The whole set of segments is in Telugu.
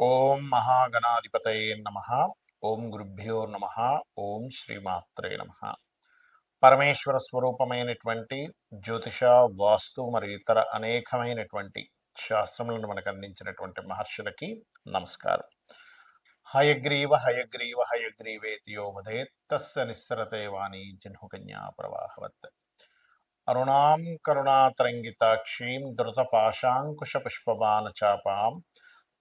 ఓం మహాగణాధిపతయ నమ. ఓం గురుభ్యో నమ. ఓం శ్రీమాత్రే నమ. పరమేశ్వర స్వరూపమైనటువంటి జ్యోతిష వాస్తు మరియు ఇతర అనేకమైనటువంటి శాస్త్రములను మనకు అందించినటువంటి మహర్షులకి నమస్కారం. హయగ్రీవ హయగ్రీవ హయగ్రీవేతియో వదేత్ తస్య నిస్సరతే వాణి జహ్నుకన్యా ప్రవాహవత్. అరుణాం కరుణాతరంగితాక్షీం ధృతపాశాంకుశ పుష్పబాణచాపాం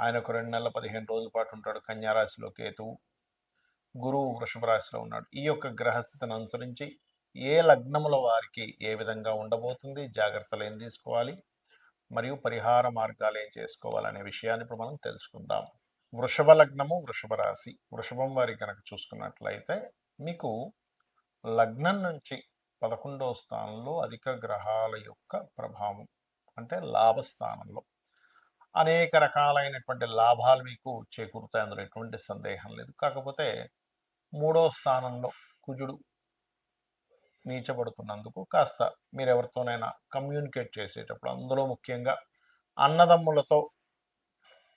ఆయన ఒక రెండు నెలల పదిహేను రోజుల పాటు ఉంటాడు కన్యారాశిలో కేతువు గురువు వృషభ రాశిలో ఉన్నాడు. ఈ యొక్క గ్రహస్థితిని అనుసరించి ఏ లగ్నముల వారికి ఏ విధంగా ఉండబోతుంది జాగ్రత్తలు ఏం తీసుకోవాలి మరియు పరిహార మార్గాలు ఏం చేసుకోవాలనే విషయాన్ని ఇప్పుడు మనం తెలుసుకుందాం. వృషభ లగ్నము వృషభ రాశి. వృషభం వారి కనుక చూసుకున్నట్లయితే మీకు లగ్నం నుంచి పదకొండవ స్థానంలో అధిక గ్రహాల యొక్క ప్రభావం అంటే లాభస్థానంలో. అనేక రకాలైనటువంటి లాభాలు మీకు చేకూరుతాయి అందులో ఎటువంటి సందేహం లేదు. కాకపోతే మూడో స్థానంలో కుజుడు నీచబడుతున్నందుకు కాస్త మీరు ఎవరితోనైనా కమ్యూనికేట్ చేసేటప్పుడు అందులో ముఖ్యంగా అన్నదమ్ములతో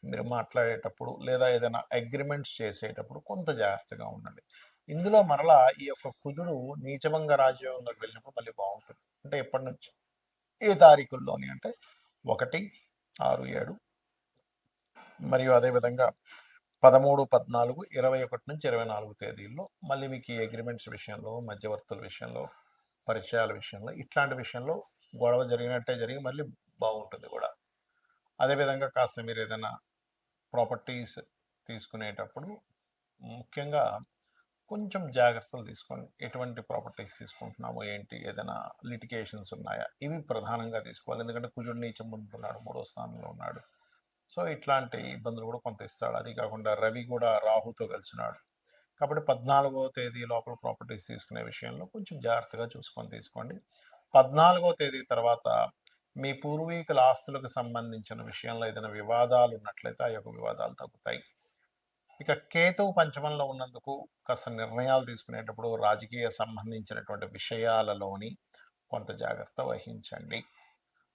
మీరు మాట్లాడేటప్పుడు లేదా ఏదైనా అగ్రిమెంట్స్ చేసేటప్పుడు కొంత జాగ్రత్తగా ఉండండి. ఇందులో మరలా ఈ యొక్క కుజుడు నీచభంగ రాజ్యంలోకి వెళ్ళినప్పుడు మళ్ళీ బాగుంటుంది. అంటే ఎప్పటి నుంచి? ఏ తారీఖుల్లోని? అంటే ఒకటి ఆరు ఏడు. మరియు అదేవిధంగా పదమూడు పద్నాలుగు ఇరవై ఒకటి నుంచి ఇరవై నాలుగు తేదీల్లో మళ్ళీ మీకు ఈ అగ్రిమెంట్స్ విషయంలో మధ్యవర్తుల విషయంలో పరిచయాల విషయంలో ఇట్లాంటి విషయంలో గొడవ జరిగినట్టే జరిగి మళ్ళీ బాగుంటుంది కూడా. అదేవిధంగా కాస్త మీరు ఏదైనా ప్రాపర్టీస్ తీసుకునేటప్పుడు ముఖ్యంగా కొంచెం జాగ్రత్తలు తీసుకోండి ఎటువంటి ప్రాపర్టీస్ తీసుకుంటున్నామో ఏంటి? ఏదైనా లిటికేషన్స్ ఉన్నాయా? ఇవి ప్రధానంగా తీసుకోవాలి. ఎందుకంటే కుజుడు నీచం ఉంటున్నాడు మూడో స్థానంలో ఉన్నాడు. సో ఇట్లాంటి ఇబ్బందులు కూడా కొంత ఇస్తాడు. అది కాకుండా రవి కూడా రాహుతో కలిసినాడు. కాబట్టి పద్నాలుగో తేదీ లోపల ప్రాపర్టీస్ తీసుకునే విషయంలో కొంచెం జాగ్రత్తగా చూసుకొని తీసుకోండి. పద్నాలుగో తేదీ తర్వాత మీ పూర్వీకుల ఆస్తులకు సంబంధించిన విషయంలో ఏదైనా వివాదాలు ఉన్నట్లయితే ఆ యొక్క వివాదాలు తగ్గుతాయి. ఇక కేతువు పంచమంలో ఉన్నందుకు కాస్త నిర్ణయాలు తీసుకునేటప్పుడు రాజకీయ సంబంధించినటువంటి విషయాలలోని కొంత జాగ్రత్త వహించండి.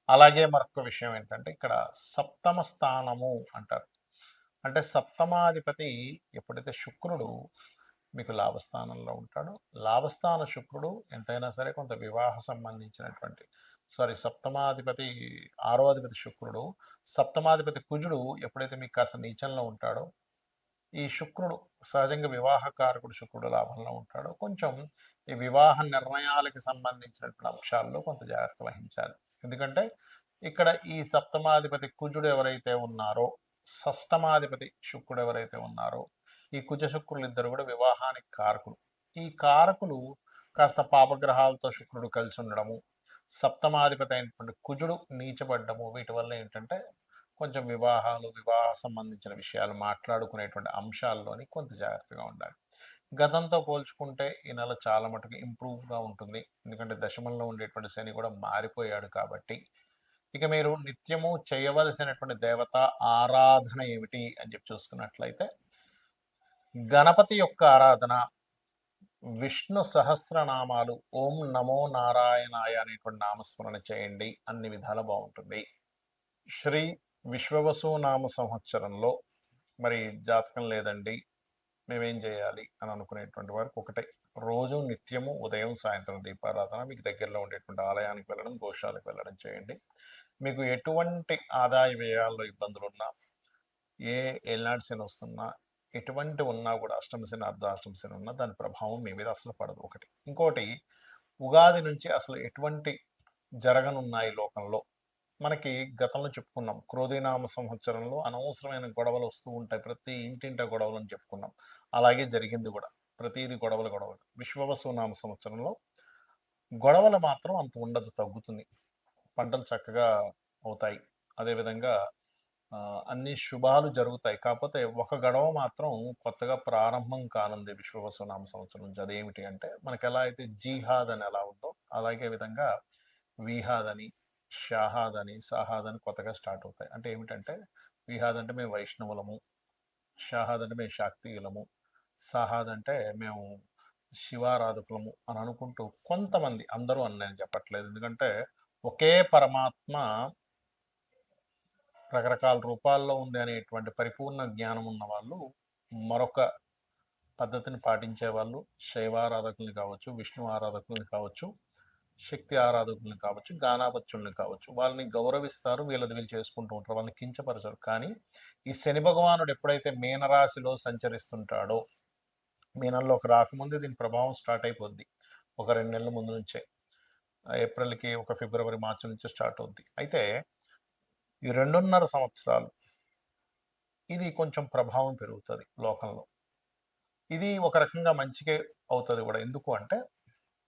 అలాగే మరొక విషయం ఏంటంటే ఇక్కడ సప్తమ స్థానము అంటారు. అంటే సప్తమాధిపతి ఎప్పుడైతే శుక్రుడు మీకు లాభస్థానంలో ఉంటాడో లాభస్థాన శుక్రుడు ఎంతైనా సరే కొంత వివాహ సంబంధించినటువంటి సారీ సప్తమాధిపతి ఆరో అధిపతి శుక్రుడు సప్తమాధిపతి కుజుడు ఎప్పుడైతే మీకు కాస్త నీచంలో ఉంటాడో ఈ శుక్రుడు సహజంగా వివాహకారకుడు శుక్రుడు లాభంలో ఉంటాడు. కొంచెం ఈ వివాహ నిర్ణయాలకు సంబంధించినటువంటి అంశాల్లో కొంత జాగ్రత్త వహించాలి. ఎందుకంటే ఇక్కడ ఈ సప్తమాధిపతి కుజుడు ఎవరైతే ఉన్నారో షష్టమాధిపతి శుక్రుడు ఎవరైతే ఉన్నారో ఈ కుజ శుక్రులు ఇద్దరు కూడా వివాహానికి కారకులు. ఈ కారకులు కాస్త పాపగ్రహాలతో శుక్రుడు కలిసి ఉండడము సప్తమాధిపతి అయినటువంటి కుజుడు నీచబడ్డము వీటి వల్ల ఏంటంటే కొంచెం వివాహాలు వివాహ సంబంధించిన విషయాలు మాట్లాడుకునేటువంటి అంశాల్లోని కొంత జాగ్రత్తగా ఉండాలి. గతంతో పోల్చుకుంటే ఈ నెల చాలా మటుకు ఇంప్రూవ్గా ఉంటుంది. ఎందుకంటే దశమంలో ఉండేటువంటి శని కూడా మారిపోయాడు కాబట్టి. ఇక మీరు నిత్యము చేయవలసినటువంటి దేవత ఆరాధన ఏమిటి అని చెప్పి చూసుకున్నట్లయితే గణపతి యొక్క ఆరాధన విష్ణు సహస్రనామాలు ఓం నమో నారాయణాయ అనేటువంటి నామస్మరణ చేయండి. అన్ని విధాలు బాగుంటుంది. శ్రీ విశ్వవసునామ సంవత్సరంలో మరి జాతకం లేదండి. మేమేం చేయాలి అని అనుకునేటువంటి వారికి ఒకటే. రోజు నిత్యము ఉదయం సాయంత్రం దీపారాధన మీకు దగ్గరలో ఉండేటువంటి ఆలయానికి వెళ్ళడం గోశాలకు వెళ్ళడం చేయండి. మీకు ఎటువంటి ఆదాయ వ్యయాల్లో ఇబ్బందులు ఉన్నా ఏ ఏలినాటి శని వస్తున్నా ఎటువంటి ఉన్నా కూడా అష్టమ శని అర్ధాష్టమ శని ఉన్నా దాని ప్రభావం మీ మీద అసలు పడదు. ఒకటి. ఇంకోటి ఉగాది నుంచి అసలు ఎటువంటి జరగనున్నాయి లోకంలో మనకి గతంలో చెప్పుకున్నాం. క్రోధీనామ సంవత్సరంలో అనవసరమైన గొడవలు వస్తూ ఉంటాయి. ప్రతి ఇంటింట గొడవలు అని చెప్పుకున్నాం. అలాగే జరిగింది కూడా. ప్రతిది గొడవలు గొడవలు. విశ్వవసునామ సంవత్సరంలో గొడవలు మాత్రం అంత ఉండదు తగ్గుతుంది. పంటలు చక్కగా అవుతాయి. అదేవిధంగా అన్ని శుభాలు జరుగుతాయి. కాకపోతే ఒక గడవ మాత్రం కొత్తగా ప్రారంభం కానుంది విశ్వవసునామ సంవత్సరం నుంచి. అదేమిటి అంటే మనకి ఎలా అయితే జీహాద్ అని ఎలా ఉందో అలాగే విధంగా విహాద్ అని షాహాద్ అని సాహాద్ అని కొత్తగా స్టార్ట్ అవుతాయి. అంటే ఏమిటంటే విహాద్ అంటే మేము వైష్ణవులము షాహాద్ అంటే మేము శాక్తియులము సాహాద్ అంటే మేము శివారాధకులము అని అనుకుంటూ కొంతమంది అందరూ అని నేను చెప్పట్లేదు. ఎందుకంటే ఒకే పరమాత్మ రకరకాల రూపాల్లో ఉంది అనేటువంటి పరిపూర్ణ జ్ఞానం ఉన్న వాళ్ళు మరొక పద్ధతిని పాటించే వాళ్ళు శైవారాధకుల్ని కావచ్చు విష్ణు ఆరాధకుల్ని కావచ్చు శక్తి ఆరాధకుల్ని కావచ్చు గానాపత్యుల్ని కావచ్చు వాళ్ళని గౌరవిస్తారు వీళ్ళది వీళ్ళు చేసుకుంటూ ఉంటారు వాళ్ళని కించపరచరు. కానీ ఈ శని భగవానుడు ఎప్పుడైతే మీనరాశిలో సంచరిస్తుంటాడో మీనంలోకి రాకముందే దీని ప్రభావం స్టార్ట్ అయిపోద్ది. ఒక రెండు నెలల ముందు నుంచే. ఏప్రిల్కి ఒక ఫిబ్రవరి మార్చి నుంచి స్టార్ట్ అవుద్ది. అయితే ఈ రెండున్నర సంవత్సరాలు ఇది కొంచెం ప్రభావం పెరుగుతుంది లోకంలో. ఇది ఒక రకంగా మంచికే అవుతుంది కూడా. ఎందుకు అంటే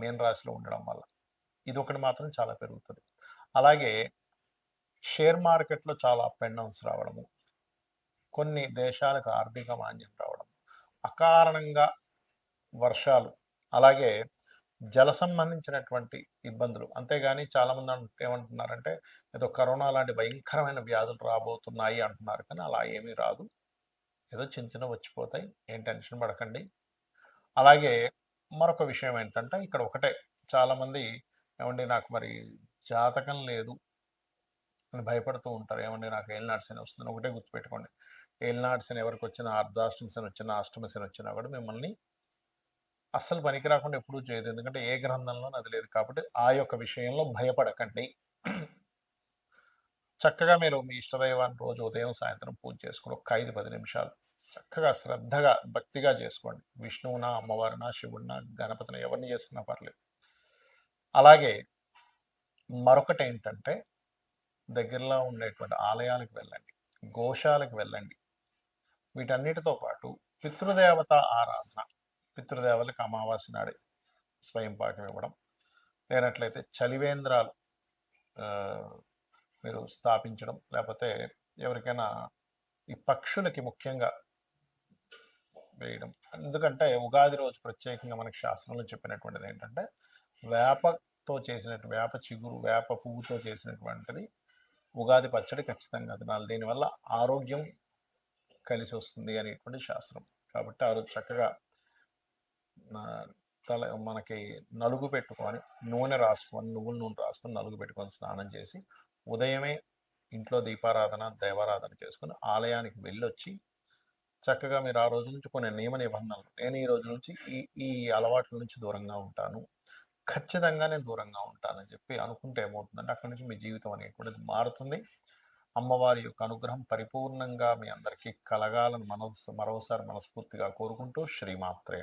మీన రాశిలో ఉండడం వల్ల. ఇది ఒకటి మాత్రం చాలా పెరుగుతుంది. అలాగే షేర్ మార్కెట్లో చాలా అప్ అండ్ డౌన్స్ రావడము. కొన్ని దేశాలకు ఆర్థిక మాంద్యం రావడం. అకారణంగా వర్షాలు అలాగే జల సంబంధించినటువంటి ఇబ్బందులు. అంతేగాని చాలామంది ఏమంటున్నారంటే ఏదో కరోనా లాంటి భయంకరమైన వ్యాధులు రాబోతున్నాయి అంటున్నారు. కానీ అలా ఏమీ రాదు. ఏదో చిన్న చిన్న వచ్చిపోతాయి. ఏం టెన్షన్ పడకండి. అలాగే మరొక విషయం ఏంటంటే ఇక్కడ ఒకటే. చాలామంది ఏమండి నాకు మరి జాతకం లేదు అని భయపడుతూ ఉంటారు. ఏమండి నాకు ఏలినాడు శని వస్తుంది ఒకటే గుర్తుపెట్టుకోండి. ఏలినాడు శని ఎవరికి వచ్చినా అర్ధాష్టమి శని వచ్చినా అష్టమి శని వచ్చినా కూడా మిమ్మల్ని అస్సలు పనికి రాకుండా ఎప్పుడూ చేయదు. ఎందుకంటే ఏ గ్రంథంలో అది లేదు కాబట్టి ఆ యొక్క విషయంలో భయపడకండి. చక్కగా మీరు మీ ఇష్టదైవాన్ని రోజు ఉదయం సాయంత్రం పూజ చేసుకుని ఒక ఐదు పది నిమిషాలు చక్కగా శ్రద్ధగా భక్తిగా చేసుకోండి. విష్ణువున అమ్మవారిన శివుడిన గణపతిని ఎవరిని చేసుకున్నా పర్లేదు. అలాగే మరొకటి ఏంటంటే దగ్గరలో ఉండేటువంటి ఆలయాలకు వెళ్ళండి. గోశాలకు వెళ్ళండి. వీటన్నిటితో పాటు పితృదేవత ఆరాధన పితృదేవతలకు అమావాస్య నాడే స్వయం పాకం ఇవ్వడం లేనట్లయితే చలివేంద్రాలు మీరు స్థాపించడం లేకపోతే ఎవరికైనా ఈ పక్షులకి ముఖ్యంగా వేయడం. ఎందుకంటే ఉగాది రోజు ప్రత్యేకంగా మనకి శాస్త్రంలో చెప్పినటువంటిది ఏంటంటే వేపతో చేసినట్టు వేప చిగురు వేప పువ్వుతో చేసినటువంటిది ఉగాది పచ్చడి ఖచ్చితంగా తినాలి. దీనివల్ల ఆరోగ్యం కలిసి వస్తుంది అనేటువంటి శాస్త్రం. కాబట్టి ఆ రోజు చక్కగా తల మనకి నలుగు పెట్టుకొని నూనె రాసుకొని నువ్వుల నూనె రాసుకొని నలుగు పెట్టుకొని స్నానం చేసి ఉదయమే ఇంట్లో దీపారాధన దైవారాధన చేసుకుని ఆలయానికి వెళ్ళొచ్చి చక్కగా మీరు ఆ రోజు నుంచి కొన్ని నియమ నిబంధనలు. నేను ఈ రోజు నుంచి ఈ ఈ అలవాట్ల నుంచి దూరంగా ఉంటాను. ఖచ్చితంగా నేను దూరంగా ఉంటానని చెప్పి అనుకుంటే ఏమవుతుందంటే అక్కడి నుంచి మీ జీవితం అనేటువంటిది మారుతుంది. అమ్మవారి యొక్క అనుగ్రహం పరిపూర్ణంగా మీ అందరికీ కలగాలని మనస్ మరోసారి మనస్ఫూర్తిగా కోరుకుంటూ శ్రీమాత్రే